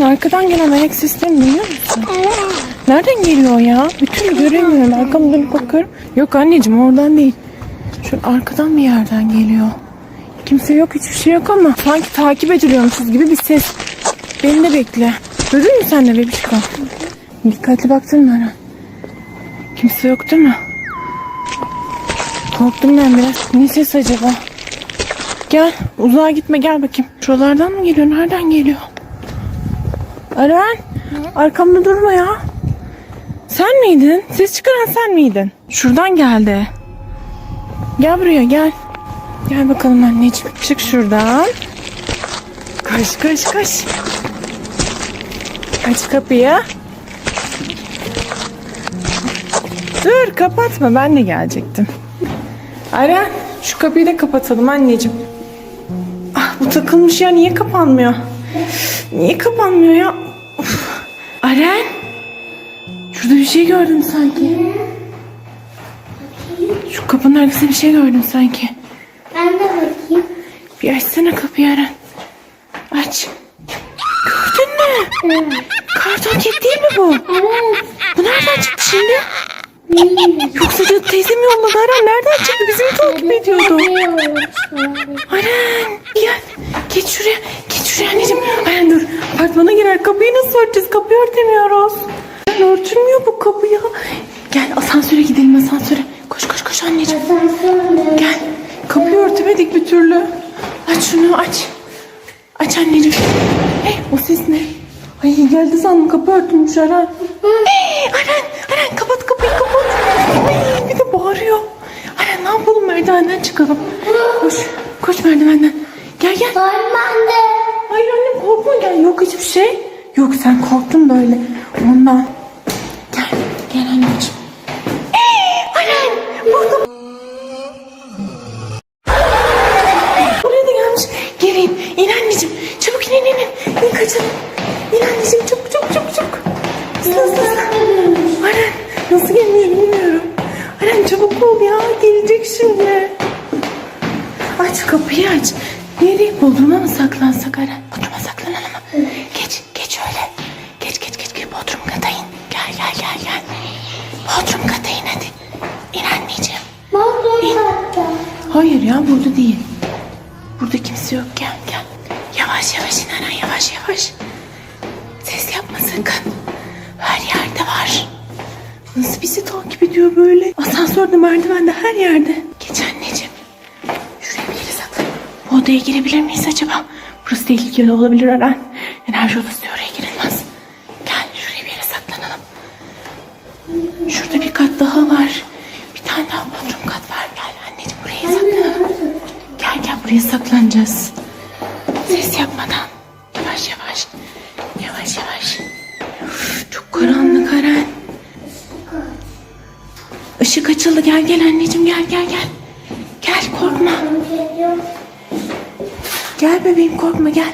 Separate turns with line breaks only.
Aren arkadan gelen ayak seslerini duyuyor musun? Nereden geliyor ya? Bir türlü göremiyorum. Arkamda dönüp bakıyorum. Yok anneciğim oradan değil. Şu arkadan bir yerden geliyor. Kimse yok hiçbir şey yok ama sanki takip ediliyormuşuz gibi bir ses. Beni de bekle. Duydun mu sen de bebişko? Dikkatli baktın mı Aren? Kimse yok değil mi? Korktum ben biraz. Ne ses acaba? Gel uzağa gitme gel bakayım. Şuralardan mı geliyor? Nereden geliyor? Aren arkamda durma ya. Sen miydin? Ses çıkaran sen miydin? Şuradan geldi. Gel buraya gel. Gel bakalım anneciğim. Çık şuradan. Koş koş koş. Aç kapıyı. Dur kapatma ben de gelecektim. Aren şu kapıyı da kapatalım anneciğim. Ah bu takılmış ya niye kapanmıyor? Niye kapanmıyor ya? Of. Aren şurada bir şey gördüm sanki. Şu kapının arkasında bir şey gördüm sanki.
Ben de bakayım.
Bir açsana kapıyı Aren. Aç. Gördün mü? Karton ket değil mi bu?
Evet.
Bu nereden çıktı şimdi?
Bilmiyorum.
Yoksa cadı teyze mi yolladı Aren? Nereden çıktı? Bizi mi takip ediyordu? Aren Apartmana girer. Kapıyı nasıl örteceğiz? Kapıyı örtemiyoruz. Aren örtülmüyor bu kapı ya. Gel asansöre gidelim asansöre. Koş koş koş anneciğim. Gel. Kapıyı örtemedik bir türlü. Aç şunu aç. Aç anneciğim. Hey o ses ne? Ay geldi sandım kapı örtülmüş Aren. Hey Aren Aren kapat kapıyı kapat. Ay bir de bağırıyor. Aren ne yapalım merdivenden çıkalım. Koş koş merdivenden. Gel gel.
Bende.
Hayır annem korkma gel. Yok hiçbir şey. Yok sen korktun böyle. Ondan. Gel. Gel anneciğim. Hey, Aren. Burada. Gelmiş. Geleyim. İn. Çabuk in in in. Çabuk çabuk çabuk çabuk. Hızlı. Nasıl gelmiş bilmiyorum. Aren çabuk ol ya. Gelecek şimdi. Aç kapıyı aç. Nereye Bodrum'a mı saklansak Aren? Bodrum'a saklanalım mı? Geç, geç öyle. Geç, geç, geç, geç. Bodrum kata in. Gel, gel, gel, gel. Bodrum kata in hadi. İn anneciğim.
Bodrum katta.
Hayır ya burada değil. Burada kimse yok. Gel, gel. Yavaş yavaş in Aren, yavaş yavaş. Ses yapma sakın. Her yerde var. Nasıl bizi takip ediyor böyle? Asansörde, merdivende, her yerde. Bu odaya girebilir miyiz acaba? Burası tehlikeli olabilir Eren. Enerji odası oraya girilmez. Gel şuraya bir yere saklanalım. Şurada bir kat daha var. Bir tane daha bodrum kat var. Gel anneciğim buraya saklanalım. Gel gel buraya saklanacağız. Ses yapmadan. Yavaş yavaş. Yavaş yavaş. Üf, çok karanlık Eren. Işık açıldı. Gel gel anneciğim gel gel gel. Gel korkma. Gel bebeğim korkma gel.